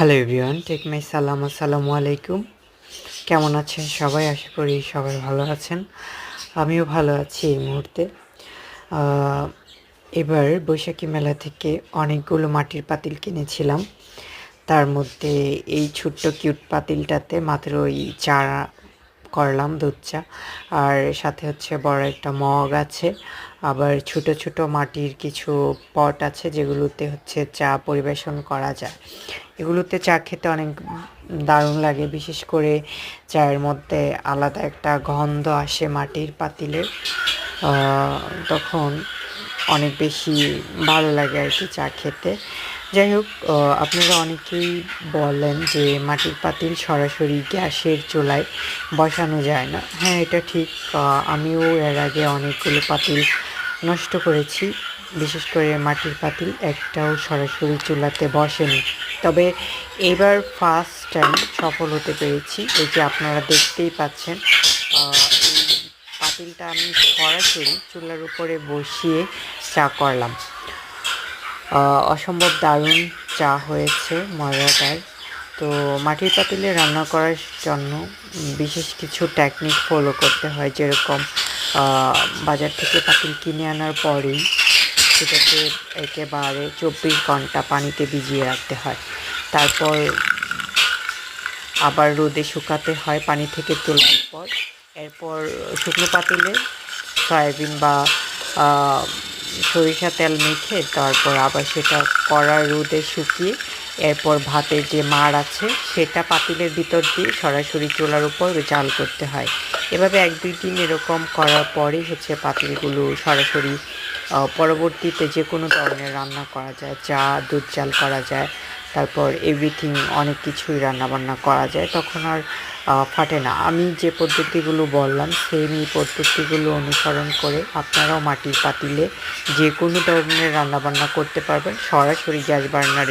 Hello everyone take my সালাম আসসালামু আলাইকুম কেমন আছেন সবাই? আশা করি সবাই ভালো আছেন। আমিও ভালো আছি এই মুহূর্তে। এবার বৈশাখী মেলা থেকে অনেকগুলো মাটির পাতিল কিনেছিলাম। তার মধ্যে এই ছোট্ট কিউট পাতিলটাতে মাত্র ওই চা করলাম, দুধ চা। আর সাথে হচ্ছে বড় একটা মগ আছে। আবার ছোট ছোট মাটির কিছু পট আছে যেগুলোতে হচ্ছে চা পরিবেশন করা যায়। এগুলোতে চা খেতে অনেক দারুণ লাগে। বিশেষ করে চায়ের মধ্যে আলাদা একটা গন্ধ আসে মাটির পাতিলের। তখন অনেক বেশি ভালো লাগে আর কি চা খেতে। যাই হোক আপনারা অনেকেই বলেন যে মাটির পাতিল সরাসরি গ্যাসের চুলায় বসানো যায় না। হ্যাঁ এটা ঠিক। আমিও এর আগে অনেকগুলো পাতিল নষ্ট করেছি। বিশেষ করে মাটির পাতিল একটাও সরাসরি চুলাতে বসেনি। তবে এবার ফার্স্ট টাইম সফল হতে পেরেছি। এই যে আপনারা দেখতেই পাচ্ছেন পাতিলটা আমি সরাসরি চুলার উপরে বসিয়ে চা করলাম। অসম্ভব দারুণ চা হয়েছে মজাদার। তো মাটির পাতিলে রান্না করার জন্য বিশেষ কিছু টেকনিক ফলো করতে হয়, যেরকম বাজার থেকে পাতিল কিনে আনার পরেই সেটাকে একেবারে চব্বিশ ঘণ্টা পানিতে ভিজিয়ে রাখতে হয়। তারপর আবার রোদে শুকাতে হয় পানি থেকে তোলার পর। এরপর শুকনো পাতিলে সয়াবিন বা সরিষা তেল মেখে তারপর আবার সেটা কড়া রোদে শুকিয়ে এরপর ভাতের যে মাড় আছে সেটা পাতিলের ভিতর দিয়ে সরাসরি চুলার উপর জাল করতে হয়। এভাবে এক দুই দিন এরকম করার পরেই হচ্ছে পাতিলগুলো সরাসরি পরবর্তীতে যে কোনো ধরনের রান্না করা যায়, চা, দুধ জাল করা যায়, তারপর এভরিথিং অনেক কিছুই রান্না বান্না করা যায়, তখন আর ফাটে না। আমি যে পদ্ধতিগুলো বললাম সেম এই পদ্ধতিগুলো অনুসরণ করে আপনারাও মাটির পাতিলে যে কোনো ধরনের রান্না বান্না করতে পারবেন। সরাসরি গ্যাস বার্নারে